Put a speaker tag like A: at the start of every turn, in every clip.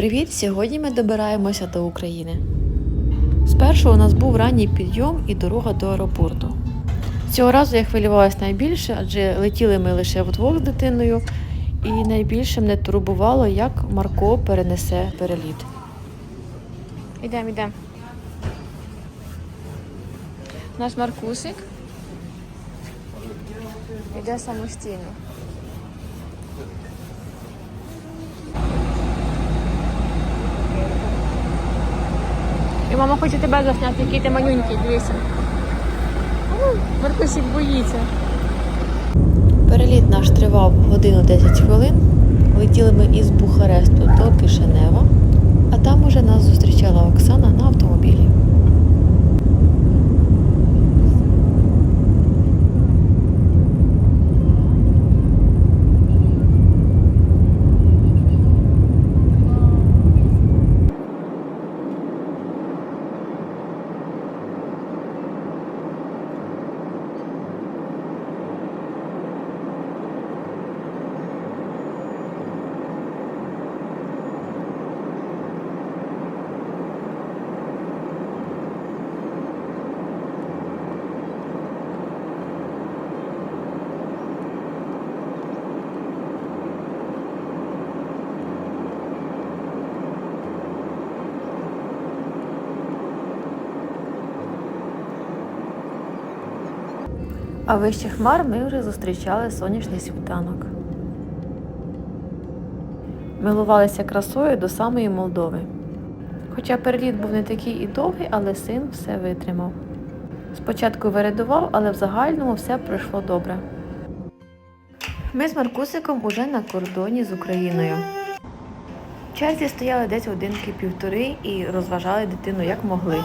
A: Привіт! Сьогодні ми добираємося до України. Спершу у нас був ранній підйом і дорога до аеропорту. Цього разу я хвилювалася найбільше, адже летіли ми лише вдвох з дитиною, і найбільше мене турбувало, як Марко перенесе переліт. Ідемо, ідемо. Наш Маркусик йде самостійно. Мама хоче тебе засняти, який ти манюнький, дивися. Ой, Маркусик боїться. Переліт наш тривав годину 10 хвилин. Летіли ми із Бухаресту до Кишинева, а там уже нас зустрічала Оксана на автомобілі. А вище хмар ми вже зустрічали сонячний світанок. Милувалися красою до самої Молдови. Хоча переліт був не такий і довгий, але син все витримав. Спочатку вирядував, але в загальному все пройшло добре. Ми з Маркусиком уже на кордоні з Україною. В черзі стояли десь годинки півтори і розважали дитину як могли.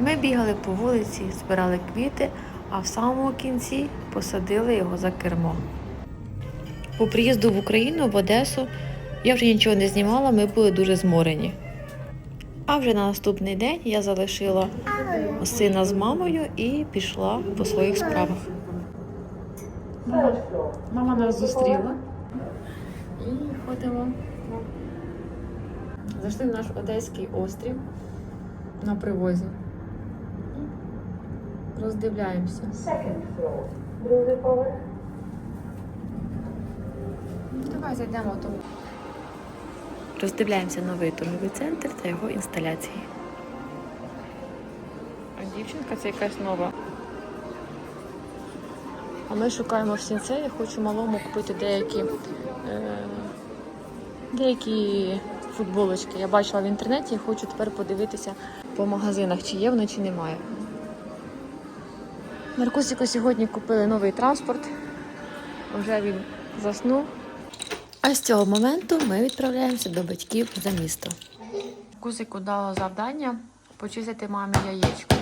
A: Ми бігали по вулиці, збирали квіти, а в самому кінці посадили його за кермо. По приїзду в Україну в Одесу я вже нічого не знімала, ми були дуже зморені. А вже на наступний день я залишила сина з мамою і пішла по своїх справах. Мама нас зустріла і ходимо. Зайшли в наш одеський острів на привозі. Роздивляємося.
B: Другий поверх.
A: Давай зайдемо тому. Роздивляємося новий торговий центр та його інсталяції. А дівчинка це якась нова. А ми шукаємо в сінце, я хочу малому купити деякі, е, деякі футболочки. Я бачила в інтернеті і хочу тепер подивитися по магазинах, чи є воно, чи немає. Маркусику сьогодні купили новий транспорт. Вже він заснув. А з цього моменту ми відправляємося до батьків за місто. Кузику дало завдання почистити мамі яєчко.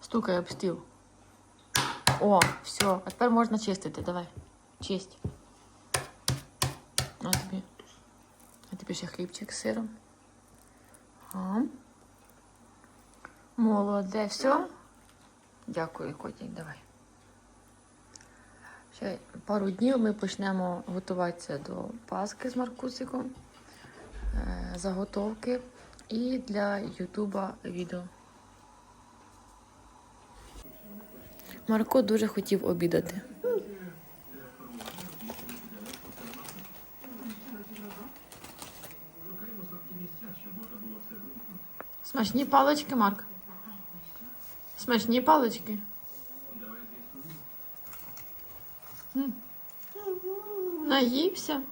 A: Стукай об стіл. О, все, а тепер можна чистити. Давай. Чисть. А тобі. А тобі ще хлібчик з сиром. Ам. Молодець, все? Дякую, котик, давай. Ще пару днів ми почнемо готуватися до Пасхи з Маркусиком, е, заготовки і для Ютуба відео. Марко дуже хотів обідати. Смачні палички, Марк. Смачні палички. Наївся.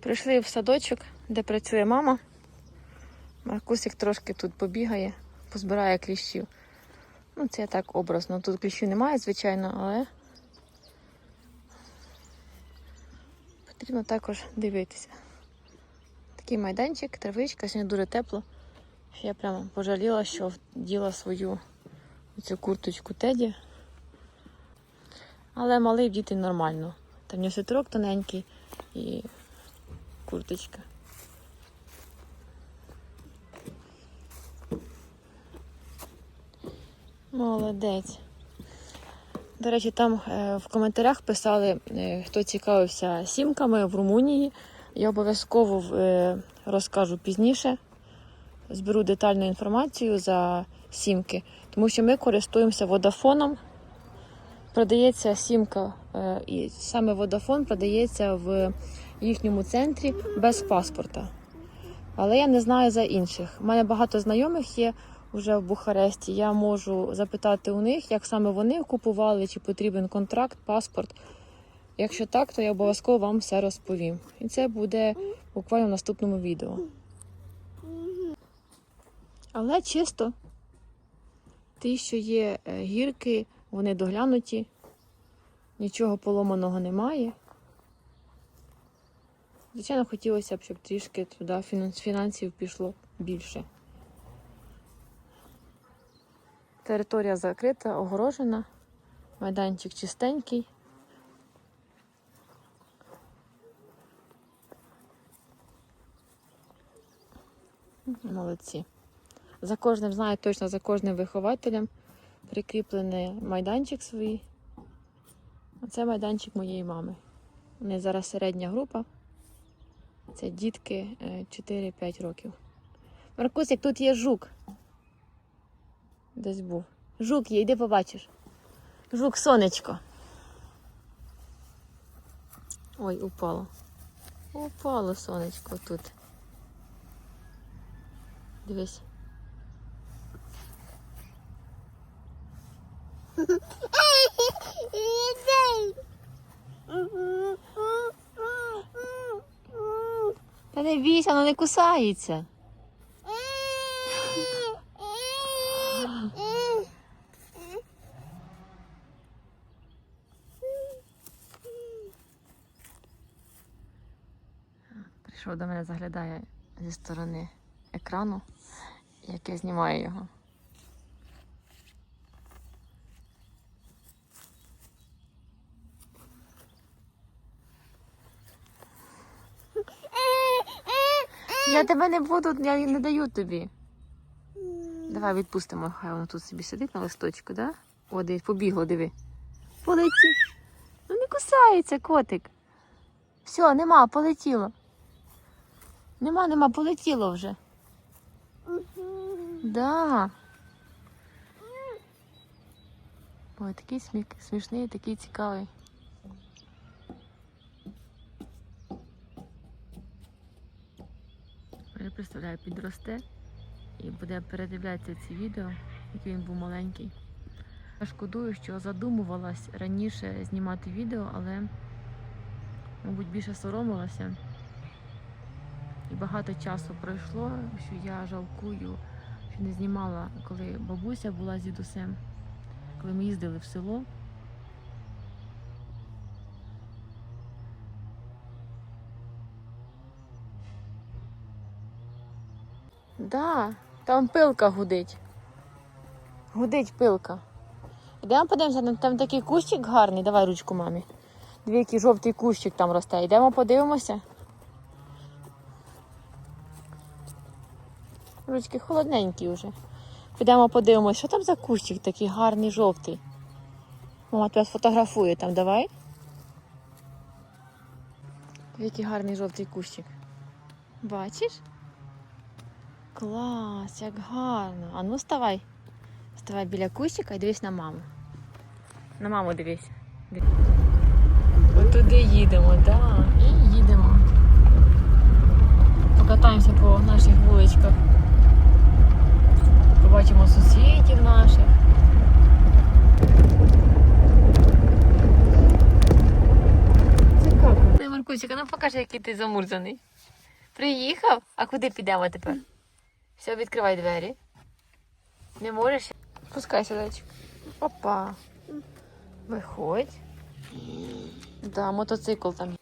A: Прийшли в садочок, де працює мама. Маркусик трошки тут побігає, позбирає кліщів. Ну, це так образно. Тут кліщів немає, звичайно, але потрібно також дивитися. Такий майданчик, травичка, сьогодні дуже тепло. Я прямо пожаліла, що вділа свою цю курточку Теді. Але малий діти нормально. Там є свитерок тоненький і курточка. Молодець. До речі, там е, в коментарях писали, е, хто цікавився сімками в Румунії. Я обов'язково е, розкажу пізніше. Зберу детальну інформацію за сімки, тому що ми користуємося водафоном. Продається сімка, е, і саме водафон продається в їхньому центрі без паспорта. Але я не знаю за інших. У мене багато знайомих є вже в Бухаресті. Я можу запитати у них, як саме вони купували, чи потрібен контракт, паспорт. Якщо так, то я обов'язково вам все розповім. І це буде буквально в наступному відео. Але чисто ті, що є е, гірки, вони доглянуті, нічого поломаного немає. Звичайно, хотілося б, щоб трішки туди фінанс- фінансів пішло більше. Територія закрита, огорожена, майданчик чистенький. Молодці. За кожним, знаю точно, за кожним вихователем прикріплений майданчик свій. Це майданчик моєї мами. Вони зараз середня група. Це дітки е, 4-5 років. Маркусик, тут є жук. Десь був. Жук є, йди побачиш. Жук, сонечко. Ой, упало. Упало сонечко тут. Дивись. Та не бійся, воно не кусається. Прийшов до мене, заглядає зі сторони екрану, як я знімаю його. Я тебе не буду, я не даю тобі. Давай відпустимо, хай воно тут собі сидить на листочку, да? О, дивись, побігло, диви. Полетів. Ну не кусається котик. Все, нема, полетіло. Нема, нема, полетіло вже. Да. Ой, такий сміх, смішний, такий цікавий. Я представляю, підросте і буде передивлятися ці відео, як він був маленький. Я шкодую, що задумувалась раніше знімати відео, але, мабуть, більше соромилася. І багато часу пройшло, що я жалкую, що не знімала, коли бабуся була з дідусем, коли ми їздили в село. Да, там пилка гудить. Гудить пилка. Йдемо подивимося, там, там такий кущик гарний. Давай ручку мамі. Дві жовтий кущик там росте. Йдемо подивимося. Ручки холодненькі вже. Підемо подивимося, що там за кущик такий гарний жовтий. Мама тебе сфотографує там, давай. Який гарний жовтий кущик. Бачиш? Клас, як гарно. А ну вставай. Вставай біля кущика і дивись на маму. На маму дивись. От туди їдемо, так. Да. І їдемо. Покатаємося по наших вуличках. Побачимо сусідів наших. Цікаво. Маркусик, ну покажи, який ти замурзаний. Приїхав? А куди підемо тепер? Все, відкривай двері. Не можеш? Спускайся, зайчик. Опа. Виходь. Да, мотоцикл там.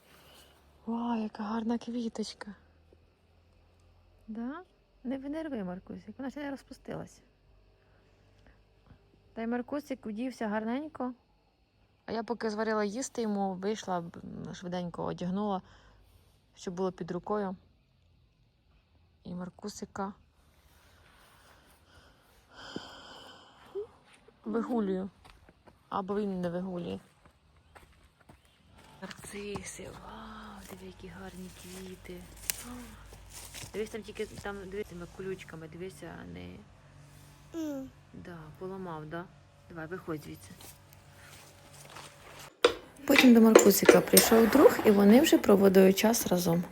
A: Вау, яка гарна квіточка. Да? Не винерви, Маркусик, вона ще не розпустилася. Та й Маркусик вдівся гарненько. А я поки зварила їсти йому, вийшла, швиденько одягнула, щоб було під рукою. І Маркусика вигулюю. Або він не вигулює. Нарциси, вау, диви, які гарні квіти. О, Дивись там тільки там дивись цими колючками, дивися, а не. Да, поламав, да? Давай, виходь звідси. Потім до Маркусика прийшов друг, і вони вже проводили час разом.